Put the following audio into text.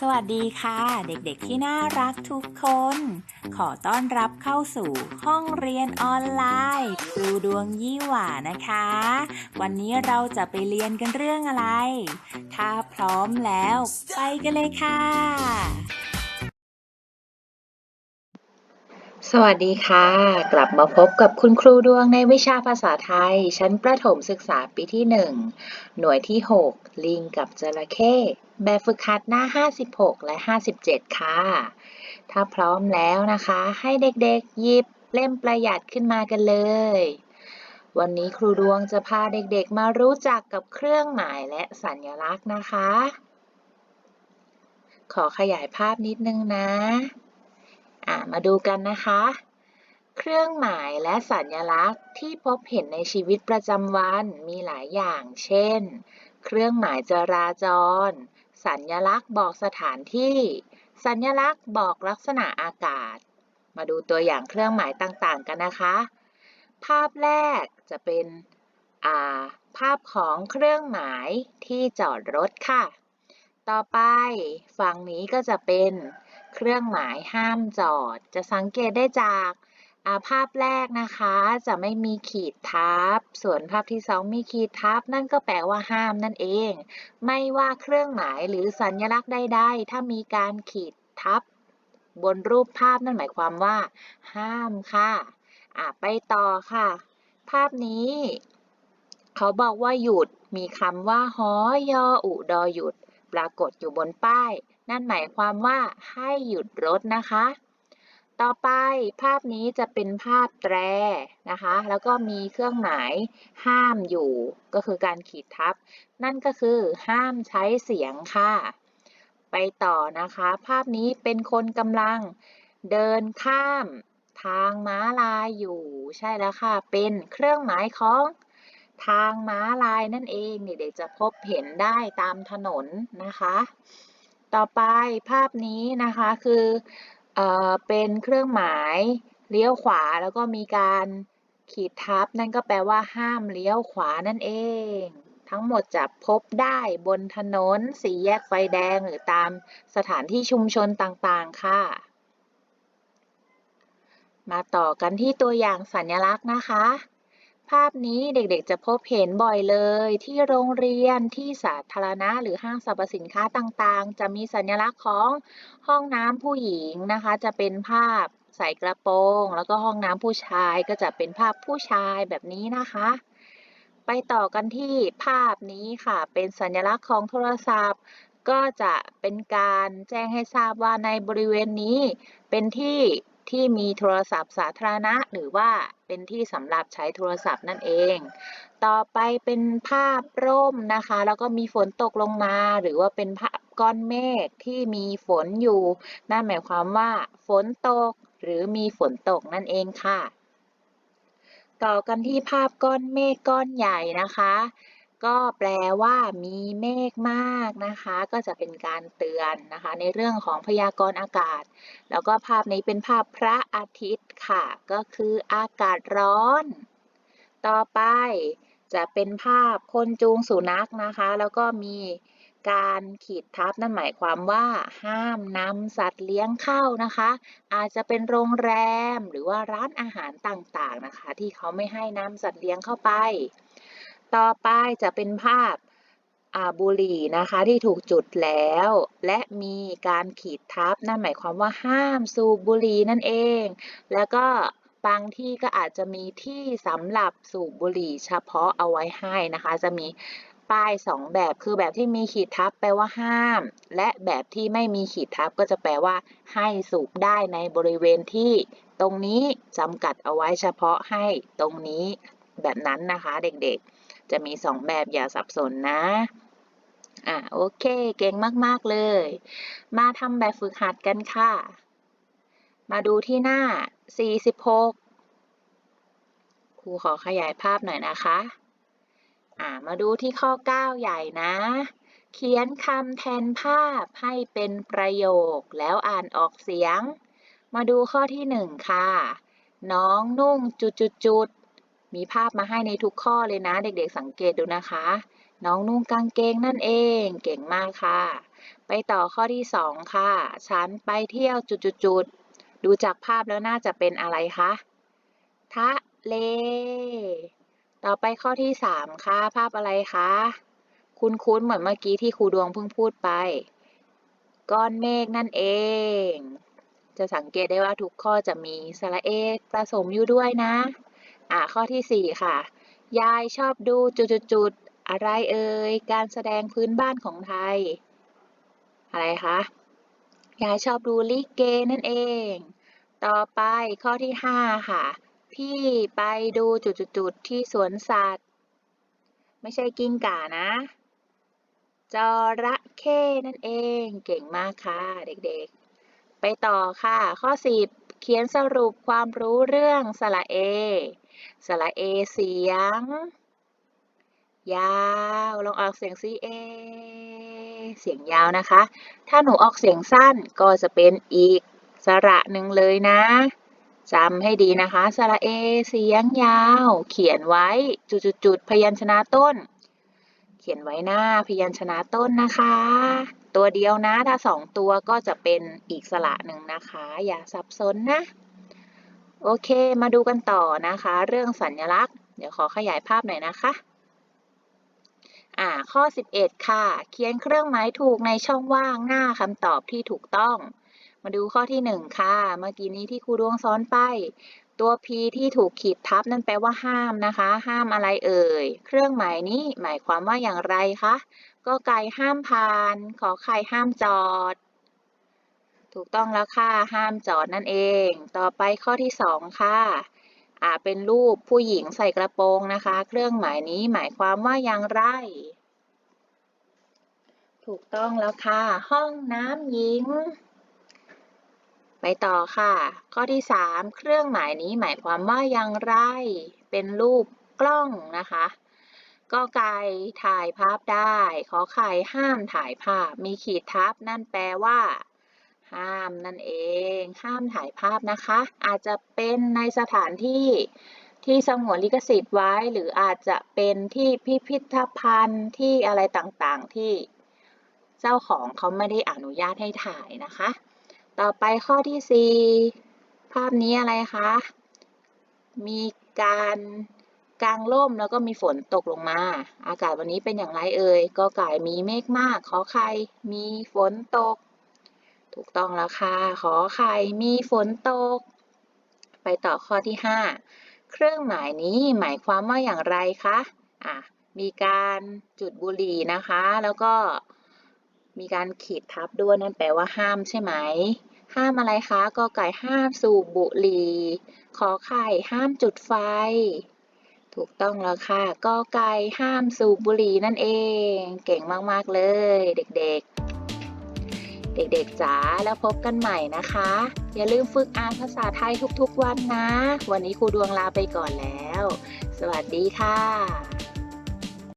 สวัสดีค่ะ เด็กๆที่น่ารักทุกคน ขอต้อนรับเข้าสู่ห้องเรียนออนไลน์ครูดวงยี่หว่านะคะ วันนี้เราจะไปเรียนกันเรื่องอะไร ถ้าพร้อมแล้ว ไปกันเลยค่ะ สวัสดีค่ะ กลับมาพบกับคุณครูดวงในวิชาภาษาไทย ชั้นประถมศึกษาปีที่ 1 หน่วยที่ 6 ลิงกับจระเข้ แบบฝึกหัดหน้า 56 และ 57 ค่ะ ถ้าพร้อมแล้วนะคะ ให้เด็กๆ หยิบเล่มประหยัดขึ้นมากันเลย วันนี้ครูดวงจะพาเด็กๆ มารู้จักกับเครื่องหมายและสัญลักษณ์นะคะ ขอขยายภาพนิดนึงนะ อะ มาดูกันนะคะ เครื่องหมายและสัญลักษณ์ที่พบเห็นในชีวิตประจำวันมีหลายอย่าง เช่น เครื่องหมายจราจร สัญลักษณ์บอกสถานที่ สัญลักษณ์บอกลักษณะอากาศ มาดูตัวอย่างเครื่องหมายต่างๆ กันนะคะ ภาพแรกจะเป็นาภาพของเครื่องหมายที่จอดรถค่ะ ต่อไปฝั่งนี้ก็จะเป็นเครื่องหมายห้ามจอด จะสังเกตได้จาก ภาพแรกนะคะจะไม่มีขีดทับ ส่วนภาพที่สองมีขีดทับ นั่นก็แปลว่าห้ามนั่นเอง ไม่ว่าเครื่องหมายหรือสัญลักษณ์ใดๆ ถ้ามีการขีดทับ บนรูปภาพนั่นหมายความว่า ห้ามค่ะอะ ไปต่อค่ะ ภาพนี้ เขาบอกว่าหยุด มีคำว่าหอยออุดอหยุด ปรากฏอยู่บนป้าย นั่นหมายความว่าให้หยุดรถนะคะ ต่อไปภาพนี้จะเป็นภาพแตรนะคะ แล้วก็มีเครื่องหมายห้ามอยู่ ก็คือการขีดทับ นั่นก็คือห้ามใช้เสียงค่ะ ไปต่อนะคะ ภาพนี้เป็นคนกำลังเดินข้ามทางม้าลายอยู่ ใช่แล้วค่ะ เป็นเครื่องหมายของทางม้าลายนั่นเองเด็กๆจะพบเห็นได้ตามถนนนะคะ ต่อไปภาพนี้นะคะคือ เป็นเครื่องหมายเลี้ยวขวาแล้วก็มีการขีดทับ นั่นก็แปลว่าห้ามเลี้ยวขวานั่นเอง ทั้งหมดจะพบได้บนถนนสี่แยกไฟแดงหรือตามสถานที่ชุมชนต่างๆ ค่ะ มาต่อกันที่ตัวอย่างสัญลักษณ์นะคะ ภาพนี้เด็กๆจะพบเห็นบ่อยเลย ที่โรงเรียนที่สาธารณะหรือห้างสรรพสินค้าต่างๆ จะมีสัญลักษณ์ของห้องน้ำผู้หญิงนะคะ จะเป็นภาพใส่กระโปรง แล้วก็ห้องน้ำผู้ชายก็จะเป็นภาพผู้ชายแบบนี้นะคะ ไปต่อกันที่ภาพนี้ค่ะ เป็นสัญลักษณ์ของโทรศัพท์ ก็จะเป็นการแจ้งให้ทราบว่าในบริเวณนี้เป็นที่ ที่มีโทรศัพท์สาธารณะ หรือว่าเป็นที่สำหรับใช้โทรศัพท์นั่นเอง ต่อไปเป็นภาพร่มนะคะ แล้วก็มีฝนตกลงมา หรือว่าเป็นภาพก้อนเมฆที่มีฝนอยู่ นั่นหมายความว่า ฝนตก หรือมีฝนตกนั่นเองค่ะ ต่อกันที่ภาพก้อนเมฆก้อนใหญ่นะคะ ก็แปลว่ามีเมฆมากนะคะ ก็จะเป็นการเตือนนะคะ ในเรื่องของพยากรณ์อากาศ แล้วก็ภาพนี้เป็นภาพพระอาทิตย์ค่ะ ก็คืออากาศร้อน ต่อไปจะเป็นภาพคนจูงสุนัขนะคะ แล้วก็มีการขีดทับนั่นหมายความว่า ห้ามนำสัตว์เลี้ยงเข้านะคะ อาจจะเป็นโรงแรมหรือว่าร้านอาหารต่างๆนะคะ ที่เขาไม่ให้นำสัตว์เลี้ยงเข้าไป ต่อไปจะเป็นภาพอาบุหรี่นะคะที่ถูกจุดแล้ว และมีการขีดทับ นั่นหมายความว่าห้ามสูบบุหรี่นั่นเอง แล้วก็บางที่ก็อาจจะมีที่สำหรับสูบบุหรี่เฉพาะเอาไว้ให้นะคะ จะมีป้ายสองแบบคือแบบที่มีขีดทับแปลว่าห้าม และแบบที่ไม่มีขีดทับก็จะแปลว่า ให้สูบได้ในบริเวณที่ตรงนี้จำกัดเอาไว้เฉพาะให้ตรงนี้แบบนั้นนะคะเด็กๆ จะมีสองแบบอย่าสับสนนะ อะโอเค เก่งมากๆเลย มาทำแบบฝึกหัดกันค่ะ มาดูที่หน้า 46 ครูขอขยายภาพหน่อยนะคะ อ่ามาดูที่ข้อ 9 ใหญ่นะ เขียนคำแทนภาพให้เป็นประโยคแล้วอ่านออกเสียง มาดูข้อที่ 1 ค่ะ น้องนุ่งจุดๆๆ มีภาพมาให้ในทุกข้อเลยนะ เด็กๆสังเกตดูนะคะ น้องนุ่งกางเกงนั่นเอง เก่งมากค่ะ ไปต่อข้อที่สองค่ะ ฉันไปเที่ยวจุดๆๆดูจากภาพแล้วน่าจะเป็นอะไรคะทะเล ต่อไปข้อที่สามค่ะ ภาพอะไรคะ คุ้นๆเหมือนเมื่อกี้ที่ครูดวงเพิ่งพูดไป ก้อนเมฆนั่นเองจะสังเกตได้ว่าทุกข้อจะมีสระเอผสมอยู่ด้วยนะ อ่าข้อที่สี่ค่ะ ยายชอบดูจุดๆๆอะไรเอ่ย การแสดงพื้นบ้านของไทย อะไรคะ ยายชอบดูลิเกนั่นเอง ต่อไปข้อที่ห้าค่ะ พี่ไปดูจุดๆๆที่สวนสัตว์ ไม่ใช่กิ้งก่านะ จระเข้นั่นเอง เก่งมากค่ะเด็กๆ ไปต่อค่ะ ข้อ 10 เขียนสรุปความรู้เรื่องสระเอ สระเอเสียง ยาวลองออกเสียงซิเอ เสียงยาวนะคะ ถ้าหนูออกเสียงสั้นก็จะเป็นอีกสระหนึ่งเลยนะจำให้ดีนะคะ สระเอเสียงยาว เขียนไว้จุดๆๆพยัญชนะต้น เขียนไว้หน้าพยัญชนะต้นนะคะ ตัวเดียวนะ ถ้าสองตัวก็จะเป็นอีกสระหนึ่งนะคะ อย่าสับสนนะ โอเค มาดูกันต่อนะคะ เรื่องสัญลักษณ์ เดี๋ยวขอขยายภาพหน่อยนะคะอ่าข้อ 11 ค่ะ เขียนเครื่องหมายถูกในช่องว่างหน้าคำตอบที่ถูกต้อง มาดูข้อที่ 1 ค่ะ เมื่อกี้นี้ที่ครูดวงซ้อนไป ตัว P ที่ถูกขีดทับนั่นแปลว่าห้ามนะคะ ห้ามอะไรเอ่ย เครื่องหมายนี้หมายความว่าอย่างไรคะ ก็ไก่ห้ามผ่าน ขอไข่ห้ามจอด ถูกต้องแล้วค่ะ ห้ามจอดนั่นเอง ต่อไปข้อที่ 2 ค่ะอ่าเป็นรูปผู้หญิงใส่กระโปรงนะคะ เครื่องหมายนี้หมายความว่าอย่างไร ถูกต้องแล้วค่ะ ห้องน้ำหญิง ไปต่อค่ะ ข้อที่ 3 เครื่องหมายนี้หมายความว่าอย่างไร เป็นรูปกล้องนะคะก็ไก่ถ่ายภาพได้ ขอไข่ห้ามถ่ายภาพ มีขีดทับนั่นแปลว่า ห้ามนั่นเอง ห้ามถ่ายภาพนะคะ อาจจะเป็นในสถานที่ที่สงวนลิขสิทธิ์ไว้ หรืออาจจะเป็นที่พิพิธภัณฑ์ที่อะไรต่างๆ ที่เจ้าของเขาไม่ได้อนุญาตให้ถ่ายนะคะ ต่อไปข้อที่ 4 ภาพนี้อะไรคะ มีการกลางร่มแล้วก็มีฝนตกลงมา อากาศวันนี้เป็นอย่างไรเอ่ย ก็ไก่มีเมฆมาก ขอไข่มีฝนตก ถูกต้องแล้วค่ะ ขอไข่มีฝนตก ไปต่อข้อที่ 5 เครื่องหมายนี้หมายความว่าอย่างไรคะอะมีการจุดบุหรี่นะคะ แล้วก็มีการขีดทับด้วยนั่นแปลว่าห้ามใช่ไหม ห้ามอะไรคะก็ไก่ห้ามสูบบุหรี่ขอไข่ห้ามจุดไฟ ถูกต้องแล้วค่ะก็ไก่ห้ามสูบบุหรี่นั่นเอง เก่งมาก ๆ เลย เด็ก ๆ เด็กๆจ๋าแล้วพบกันใหม่นะคะ อย่าลืมฝึกอ่านภาษาไทยทุกๆวันนะ วันนี้ครูดวงลาไปก่อนแล้ว สวัสดีค่ะ